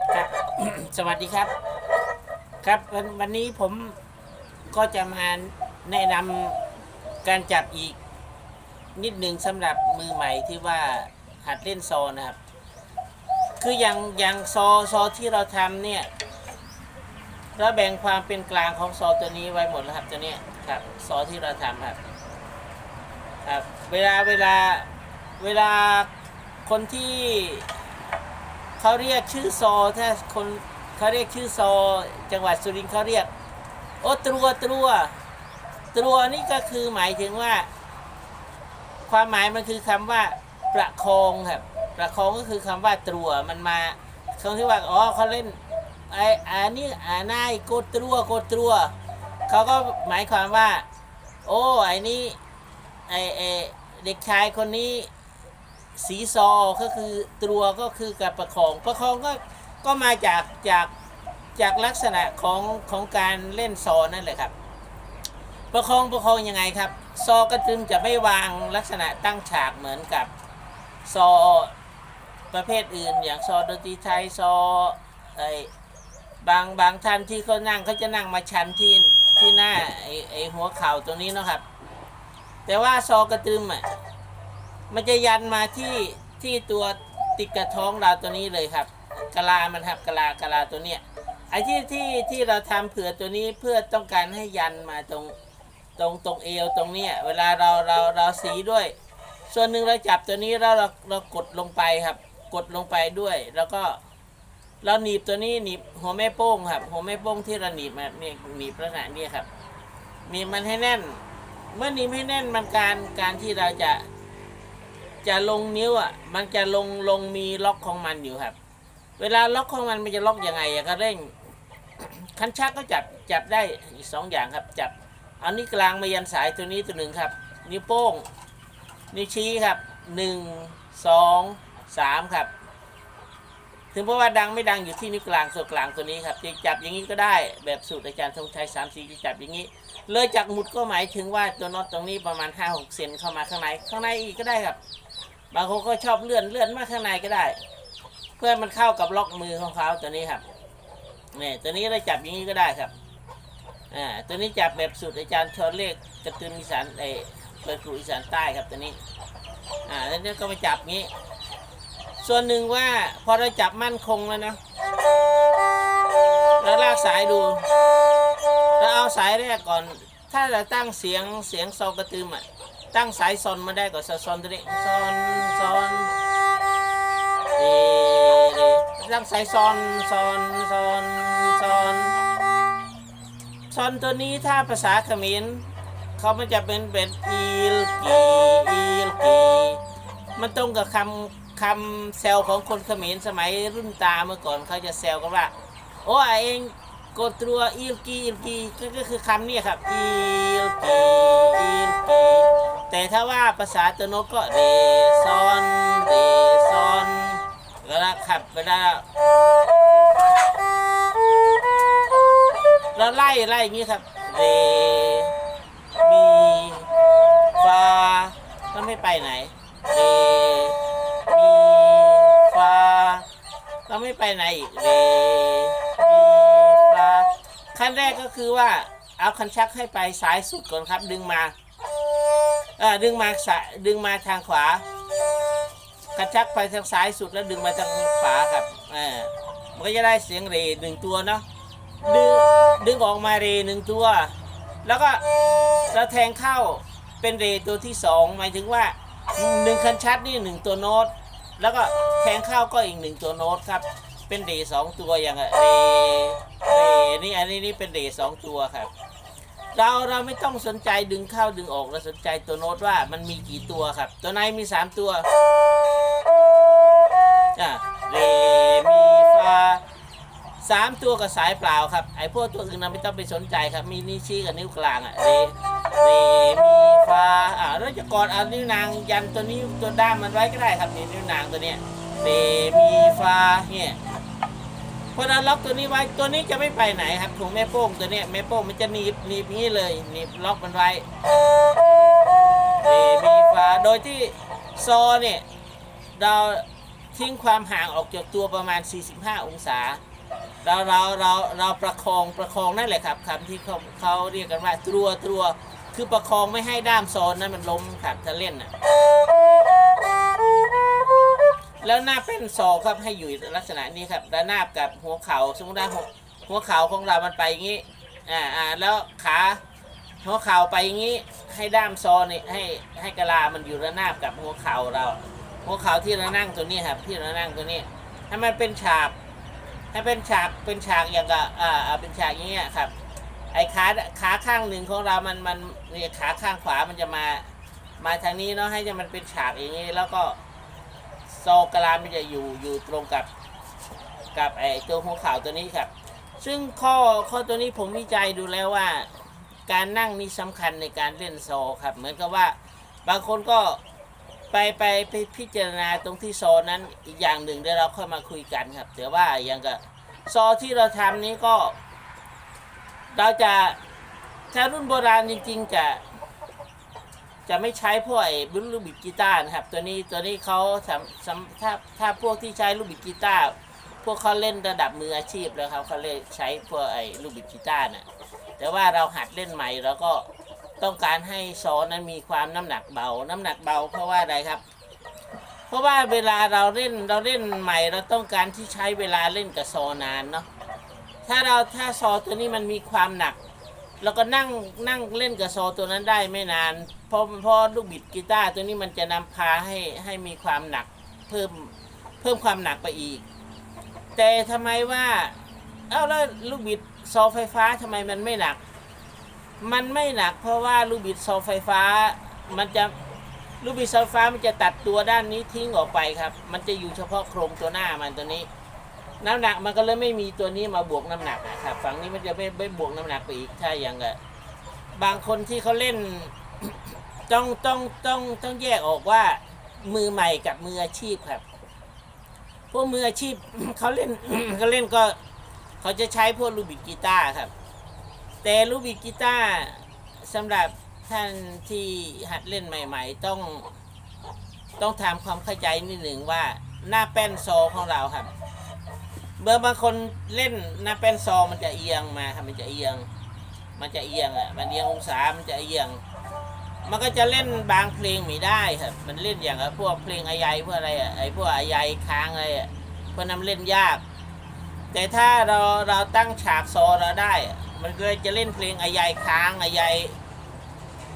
ครับ สวัสดีครับ ครับวันวันนี้ผมก็จะมาแนะนำการจับอีก นิดหนึ่งสำหรับมือใหม่ที่ว่าหัดเล่นซอนะครับ คืออย่างอย่างซอซอที่เราทำเนี่ยเราแบ่งความเป็นกลางของซอตัวนี้ไว้หมดแล้วครับตัวนี้ครับซอที่เราทำครับ ครับ เวลาเวลาเวลาคนที่ เขาเรียกชื่อซอถ้าคนเขาเรียกชื่อซอ จังหวัดสุรินทร์เขาเรียก โอ้ตรัวตรัวตรัวนี่ก็คือหมายถึงว่า ความหมายมันคือคำว่า ประคองครับประคองก็คือคำว่าตรัวมันมาคำที่ว่าอ๋อเขาเล่นไอ้อันนี้อ่านายโกตรัวโกตรัวเขาก็หมายความว่า โอ้ไอ้นี้ไอ้เด็กชายคนนี้ สีซอก็คือตัวก็คือการประคอง ประคองก็ก็มาจากจากจากลักษณะของของการเล่นซอนั่นแหละครับ ประคองประคองยังไงครับ ซอก็จึงจะไม่วางลักษณะตั้งฉากเหมือนกับซอประเภทอื่น อย่างซอดนตรีไทยซอไอบางบางท่านที่เขานั่งเขาจะนั่งมาชันที่ที่หน้าไอไอหัวเข่าตรงนี้นะครับ แต่ว่าซอกระตึมอะ มันจะยันมาที่ที่ตัวติดกระท้องเราตัวนี้เลยครับกะลามันครับกะลากะลาตัวเนี้ยไอ้ที่ที่ที่เราทำเผื่อตัวนี้เพื่อต้องการให้ยันมาตรงตรงตรงเอวตรงเนี้ยเวลาเราเราเราสีด้วย ส่วนหนึ่งเราจับตัวนี้แล้วเราเรากดลงไปครับ กดลงไปด้วย แล้วก็เราหนีบตัวนี้หนีบหัวแม่โป้งครับ หัวแม่โป้งที่เราหนีบมาเนี่ยหนีบลักษณะนี้ครับหนีบมันให้แน่น เมื่อหนีบให้แน่นมันการการที่เราจะ จะลงนิ้วอะ มันจะลงลงมีล็อกของมันอยู่ครับ เวลาล็อกของมันมันจะล็อกยังไงอะก็เร่ง คันชักก็จับจับได้อีกสองอย่างครับ จับเอานิ้วกลางมายันสายตัวนี้ตัวหนึ่งครับ นิ้วโป้ง นิ้วชี้ครับหนึ่งสองสามครับ ถึงเพราะว่าดังไม่ดังอยู่ที่นิ้วกลางส่วนกลางตัวนี้ครับจะจับอย่างนี้ก็ได้แบบสูตรอาจารย์ธงชัยสามสี่จะจับอย่างนี้ เลยจากหมุดก็หมายถึงว่าตัวน็อตตรงนี้ประมาณห้าหกเซนเข้ามาข้างในข้างในอีกก็ได้ครับ บางคนก็ชอบเลื่อนเลื่อนมาข้างในก็ได้ เพื่อให้มันเข้ากับล็อกมือของเขาตัวนี้ครับเนี่ยตัวนี้เราจับอย่างนี้ก็ได้ครับอ่าตัวนี้จับแบบสูตรอาจารย์ชอเลขกระตุนอีสานเอเปิดกรุอีสานใต้ครับตัวนี้อ่าแล้วเนี่ยก็มาจับงี้ ส่วนหนึ่งว่าพอเราจับมั่นคงแล้วนะแล้วลากสายดูเราเอาสายแรกก่อน ถ้าเราตั้งเสียงเสียงซอกระตืมอะตั้งสายซอนมาได้ก่อนซอนตัวนี้ซอน ซอนเดเดตั้งสายซอนซอนซอนซอนซอนตัวนี้ถ้าภาษาเขมรเขามันจะเป็นเป็นอีลกีอีลกีมันตรงกับคำคำแซวของคนเขมรสมัยรุ่นตาเมื่อก่อนเขาจะแซวกันว่า โอ้ไอเอง กดตัวอีลกีอีลกีก็คือคำนี้ครับอีลกีอีลกีแต่ถ้าว่าภาษาตัวโนตก็เรซอนเรซอนเวลาขับเวลาเราไล่ไล่อย่างนี้ครับเรมีฟาก็ไม่ไปไหนเรมีฟาก็ไม่ไปไหนเร ขั้นแรกก็คือว่าเอาคันชักให้ไปซ้ายสุดก่อนครับ ดึงมาเออดึงมาสายดึงมาทางขวา คันชักไปทางซ้ายสุดแล้วดึงมาทางขวาครับเออมันก็จะได้เสียงเรหนึ่งตัวเนาะดึงดึงออกมาเรหนึ่งตัว แล้วก็เราแทงเข้าเป็นเรตัวที่สองหมายถึงว่าหนึ่งคันชัดนี่หนึ่งตัวโน้ต แล้วก็แทงเข้าก็อีกหนึ่งตัวโน้ตครับ เป็นเรสองตัวอย่างเร เรนี่อันนี้นี่เป็นเรสองตัวครับ เราเราไม่ต้องสนใจดึงเข้าดึงออกเราสนใจตัวโน้ตว่ามันมีกี่ตัวครับ ตัวไหนมีสามตัวอะเรมีฟาสามตัวกับสายเปล่าครับไอ้พวกตัวอื่นเราไม่ต้องไปสนใจครับ มีนิ้วชี้กับนิ้วกลางอะเรเรมีฟาอ่าเราจะกอดเอานิ้วนางยันตัวนี้ตัวด้ามมันไว้ก็ได้ครับนี่นิ้วนางตัวเนี้ยเรมีฟาเนี่ย พอเราล็อกตัวนี้ไว้ตัวนี้จะไม่ไปไหนครับถุงแม่โป้งตัวเนี้ยแม่โป้งมันจะหนีบหนีบงนี้เลยหนีบล็อกมันไว้เรมีฟาโดยที่ซอเนี่ยเราทิ้งความห่างออกจากตัวประมาณ 45 องศา เราเราเราเราประคองประคองนั่นแหละครับคำที่เขาเขาเรียกกันว่าตรัวตรัวคือประคองไม่ให้ด้ามโซนนั้นมันล้มครับถ้าเล่นน่ะ แล้วหน้าเป็นโซครับให้อยู่ลักษณะนี้ครับแล้วหน้าบกับหัวเข่าสมมติว่าหัวเข่าของเรามันไปอย่างนี้อ่าอ่าแล้วขาหัวเข่าไปอย่างนี้ให้ด้ามโซนนี่ให้ให้กะลามันอยู่ระนาบกับหัวเข่าเรา หัวเข่าที่เรานั่งตัวนี้ครับ ที่เรานั่งตัวนี้ให้มันเป็นฉากให้เป็นฉากเป็นฉากอย่างกับอ่าอ่าเป็นฉากอย่างเงี้ยครับ ไอ้ขาขาข้างหนึ่งของเรามันมันเนี่ยขาข้างขวามันจะมา มาทางนี้เนาะให้จะมันเป็นฉากอย่างนี้แล้วก็ โซกรามมันจะอยู่อยู่ตรงกับกับไอตัวหัวข่าตัวนี้ครับ ซึ่งข้อข้อตัวนี้ผมวิจัยดูแล้วว่า การนั่งนี่สำคัญในการเล่นโซครับ เหมือนกับว่าบางคนก็ไปไปไปพิจารณาตรงที่โซนั้นอีกอย่างหนึ่งเดี๋ยวเราค่อยมาคุยกันครับแต่ว่าอย่างกับโซที่เราทำนี้ก็ เราจะถ้ารุ่นโบราณจริงๆจะ จะไม่ใช้พวกไอ้บุนลูกบิดกีตาร์นะครับ ตัวนี้ตัวนี้เขาสำสำถ้าถ้าพวกที่ใช้ลูกบิดกีตาร์พวกเขาเล่นระดับมืออาชีพแล้วครับเขาเลยใช้พวกไอ้ลูกบิดกีตาร์น่ะแต่ว่าเราหัดเล่นใหม่เราก็ต้องการให้ซอนั้นมีความน้ำหนักเบา น้ำหนักเบาเพราะว่าอะไรครับ เพราะว่าเวลาเราเล่นเราเล่นใหม่เราต้องการที่ใช้เวลาเล่นกับซอนานเนาะถ้าเราถ้าซอตัวนี้มันมีความหนัก แล้วก็นั่งนั่งเล่นกับซอตัวนั้นได้ไม่นานเพราะเพราะลูกบิดกีตาร์ตัวนี้มันจะนำพาให้ให้มีความหนักเพิ่มเพิ่มความหนักไปอีก แต่ทำไมว่าเอ้าแล้วลูกบิดซอไฟฟ้าทำไมมันไม่หนัก มันไม่หนัก เพราะว่าลูกบิดซอไฟฟ้ามันจะลูกบิดซอไฟฟ้ามันจะตัดตัวด้านนี้ทิ้งออกไปครับ มันจะอยู่เฉพาะโครงตัวหน้ามันตัวนี้ น้ำหนักมันก็เลยไม่มีตัวนี้มาบวกน้ำหนักนะครับ ฝั่งนี้มันจะไม่ไม่บวกน้ำหนักไปอีกถ้าอย่างเงี้ยบางคนที่เขาเล่นต้องต้องต้องต้องแยกออกว่ามือใหม่กับมืออาชีพครับ พวกมืออาชีพเขาเล่นเขาเล่นก็เขาจะใช้พวกลูบิกีตาร์ครับ แต่ลูบิกีตาร์สำหรับท่านที่หัดเล่นใหม่ ๆ ต้องต้องทำความเข้าใจนิดหนึ่งว่าหน้าแป้นโซของเราครับ เมื่อบางคนเล่นหน้าแป้นซองมันจะเอียงมาครับมันจะเอียง มันจะเอียงอะมันเอียงองศามันจะเอียง มันก็จะเล่นบางเพลงไม่ได้ครับมันเล่นอย่างพวกเพลงอายายพวกอะไรอะไอพวกอายายค้างอะไรอะพวกนั้นเล่นยาก แต่ถ้าเราเราตั้งฉากโซเราได้ มันก็จะเล่นเพลงอายายค้างอายาย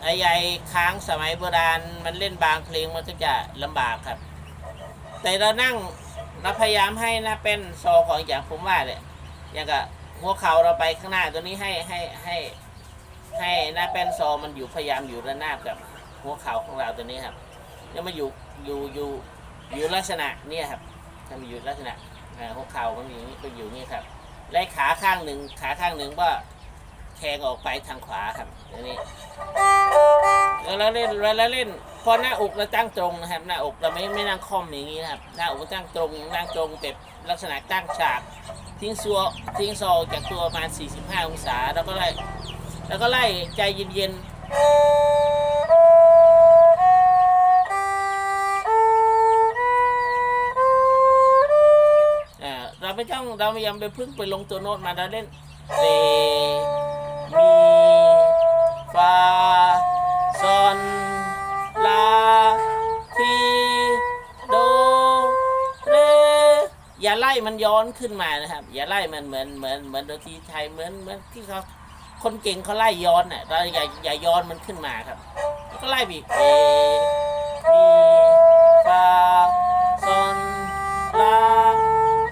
อายายค้างสมัยโบราณมันเล่นบางเพลงมันก็จะลำบากครับ แต่เรานั่ง เราพยายามให้หน้าเป็นโซของอย่างผมว่าเลยอย่างกับหัวเข่าเราไปข้างหน้าตัวนี้ให้ให้ให้ให้หน้าเป็นโซมันอยู่พยายามอยู่ระนาบกับหัวเข่าของเราตัวนี้ครับแล้วมาอยู่อยู่อยู่อยู่ลักษณะเนี่ยครับถ้มันอยู่ลักษณะหัวเข่ามันอยู่อย่างนี้ก็อยู่นี่ครับและขาข้างหนึ่งขาข้างหนึ่งก็แทงออกไปทางขวาครับตัวนี้แล้วเราเล่นแล้วเราเล่น พอหน้าอกเราตั้งตรงนะครับ หน้าอกเราไม่ไม่นั่งค่อมอย่างนี้นะครับ หน้าอกตั้งตรงนั่งตรงแต่ลักษณะตั้งฉากทิ้งซัวทิ้งโซอจากตัวประมาณ 45 องศา แล้วก็ไล่แล้วก็ไล่ใจเย็นๆเราไม่ต้องเราไม่ยังไปพึ่งไปลงตัวโน้ตมาเราเล่นเรมีฟา อย่าไล่มันย้อนขึ้นมานะครับ อย่าไล่มันเหมือนเหมือนเหมือนดนตรีไทยเหมือนเหมือนที่เขาคนเก่งเขาไล่ย้อนน่ะเราอย่าอย่าย้อนมันขึ้นมาครับแล้วก็ไล่บีเอมีฟาซอนลา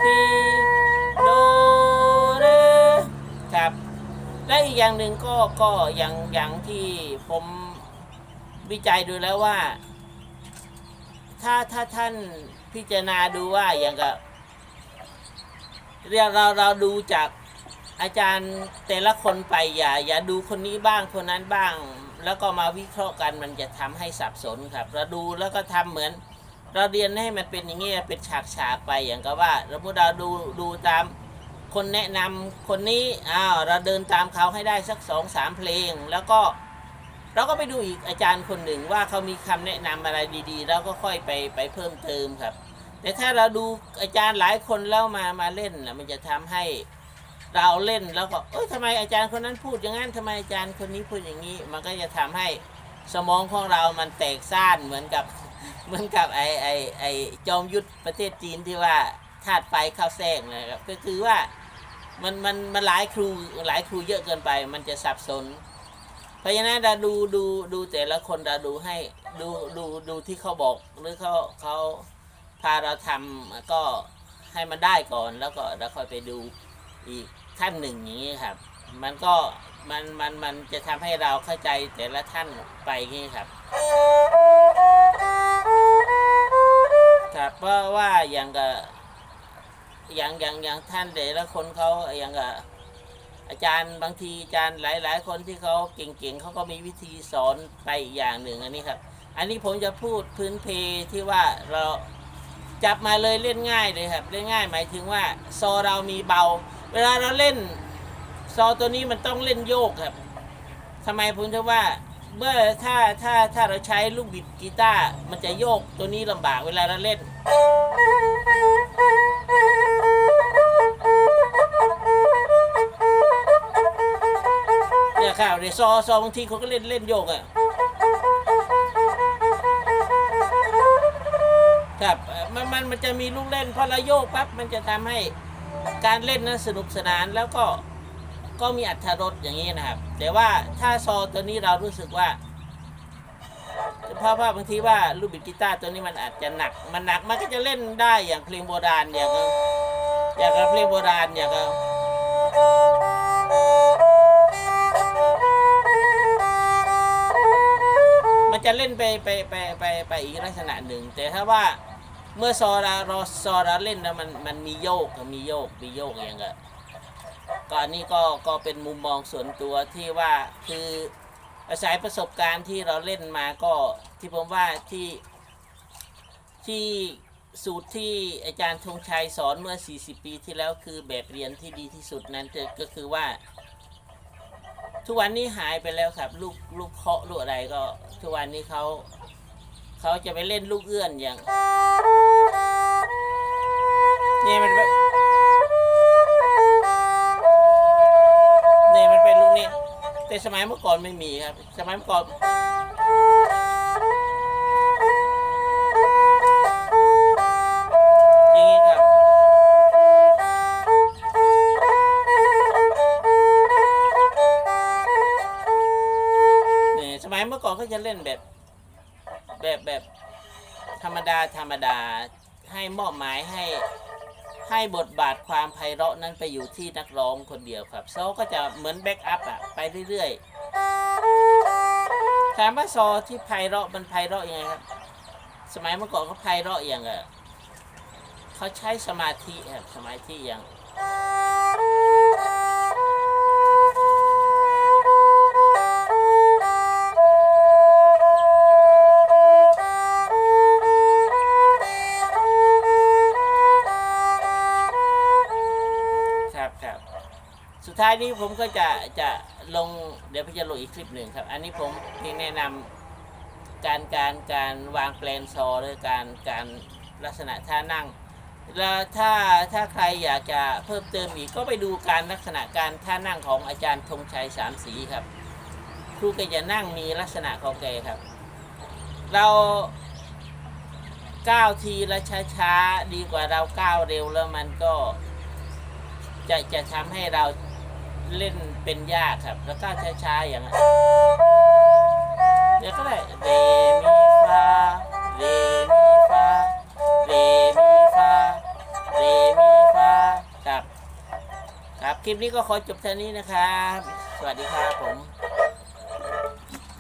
ทีโดเรครับและอีกอย่างหนึ่งก็ก็อย่างอย่างที่ผมวิจัยดูแล้วว่า ถ้าถ้าท่านพิจารณาดูว่าอย่างกับ เรียเราเราดูจากอาจารย์แต่ละคนไปอย่าอย่าดูคนนี้บ้างคนนั้นบ้าง แล้วก็มาวิเคราะห์กันมันจะทำให้สับสนครับ เราดูแล้วก็ทำเหมือน เราเรียนให้มันเป็นอย่างเงี้ยเป็นฉากฉากๆไปอย่างกับว่าเราพวกเราดูดูตามคนแนะนำคนนี้อ้าวเราเดินตามเขาให้ได้สักสองสามเพลง แล้วก็เราก็ไปดูอีกอาจารย์คนหนึ่งว่าเขามีคำแนะนำอะไรดีๆ แล้วก็ค่อยไปไปเพิ่มเติมครับ แต่ถ้าเราดูอาจารย์หลายคนแล้วมามาเล่นนะมันจะทำให้เราเล่นแล้วก็เอ้ยทำไมอาจารย์คนนั้นพูดอย่างนั้นทำไมอาจารย์คนนี้พูดอย่างนี้ มันก็จะทำให้สมองของเรามันแตกซ่านเหมือนกับเหมือนกับไอไอไอจอมยุทธประเทศจีนที่ว่าธาตุไฟเข้าแทรกนะครับก็คือว่ามันมันมันหลายครูหลายครูเยอะเกินไป มันจะสับสน เพราะฉะนั้นเราดูดูดูแต่ละคนเราดูให้ดูดูดูที่เขาบอกหรือเขาเขา พาเราทำก็ให้มันได้ก่อนแล้วก็เราค่อยไปดูอีกท่านหนึ่งอย่างนี้ครับ มันก็มันมันมันจะทำให้เราเข้าใจแต่ละท่านไปนี้ครับครับเพราะว่าอย่างกับอย่างอย่างอย่างท่านแต่ละคนเขาอย่างกับอาจารย์บางทีอาจารย์หลาย ๆ คนที่เขาเก่งๆเขาก็มีวิธีสอนไปอย่างหนึ่งอันนี้ครับ อันนี้ผมจะพูดพื้นเพที่ว่าเรา จับมาเลยเล่นง่ายเลยครับเล่นง่ายหมายถึงว่าซอเรามีเบา เวลาเราเล่นซอตัวนี้มันต้องเล่นโยกครับทำไมผมถึงว่าเมื่อถ้าถ้าถ้าเราใช้ลูกบิดกีตาร์มันจะโยกตัวนี้ลำบากเวลาเราเล่นเนี่ยครับเดี๋ยวซอซอบางทีเขาก็เล่นเล่นโยกอะ่ะ ครับเอ่อมันมันมันจะมีลูกเล่นพอเราโยกปั๊บมันจะทำให้การเล่นนั้นสนุกสนานแล้วก็ก็มีอัธรสอย่างนี้นะครับ แต่ว่าถ้าซอตัวนี้เรารู้สึกว่า เพราะว่าบางทีว่าลูกบิดกีตาร์ตัวนี้มันอาจจะหนัก มันหนักมันก็จะเล่นได้อย่างเพลงโบราณอย่างกับอย่างกับเพลงโบราณอย่างกับ จะเล่นไปไปไปไปไปอีกลักษณะหนึ่ง แต่ถ้าว่าเมื่อซอเราราซอเราเล่นแล้วมันมันมีโยกมีโยกมีโยกอย่างกับก็อันนี้ก็ก็เป็นมุมมองส่วนตัวที่ว่าคืออาศัยประสบการณ์ที่เราเล่นมาก็ที่ผมว่าที่ที่สูตรที่อาจารย์ธงชัยสอนเมื่อ 40 ปีที่แล้วคือแบบเรียนที่ดีที่สุดนั้นก็คือว่า ทุกวันนี้หายไปแล้วครับ ลูกลูกเคาะลูกอะไรก็ ทุกวันนี้เขาเขาจะไปเล่นลูกเอื้อนอย่างเนี่ยมันแบบเนี่ยมันเป็นลูกนี้แต่สมัยเมื่อก่อนไม่มีครับ สมัยเมื่อก่อน ก่อนเขาจะเล่นแบบแบบแบบธรรมดาธรรมดาให้มอบหมายให้ให้บทบาทความไพเราะนั้นไปอยู่ที่นักร้องคนเดียวครับโซก็จะเหมือนแบ็กอัพอะไปเรื่อยๆถามว่าโซที่ไพเราะมันไพเราะยังไงครับ สมัยเมื่อก่อนเขาไพเราะอย่างอะเขาใช้สมาธิครับสมาธิอย่าง ดท้ายนี้ผมก็จะจะลงเดี๋ยวพี่จะลงอีกคลิปหนึ่งครับ อันนี้ผมเพียงแนะนำการการการวางแปลนซอหรือการการลักษณะท่านั่งแล้วถ้าถ้าใครอยากจะเพิ่มเติมอีกก็ไปดูการลักษณะการท่านั่งของอาจารย์ธงชัยสามสีครับครูแกจะนั่งมีลักษณะของแกครับ เราก้าวทีละช้าๆดีกว่าเราก้าวเร็วแล้วมันก็จะจะทำให้เรา เล่นเป็นยากครับ แล้วก็ช้าๆอย่างนี้เดี๋ยวก็ได้เรมีฟาเรมีฟาเรมีฟาเรมีฟาครับ ครับ คลิปนี้ก็ขอจบเท่านี้นะครับ สวัสดีครับผม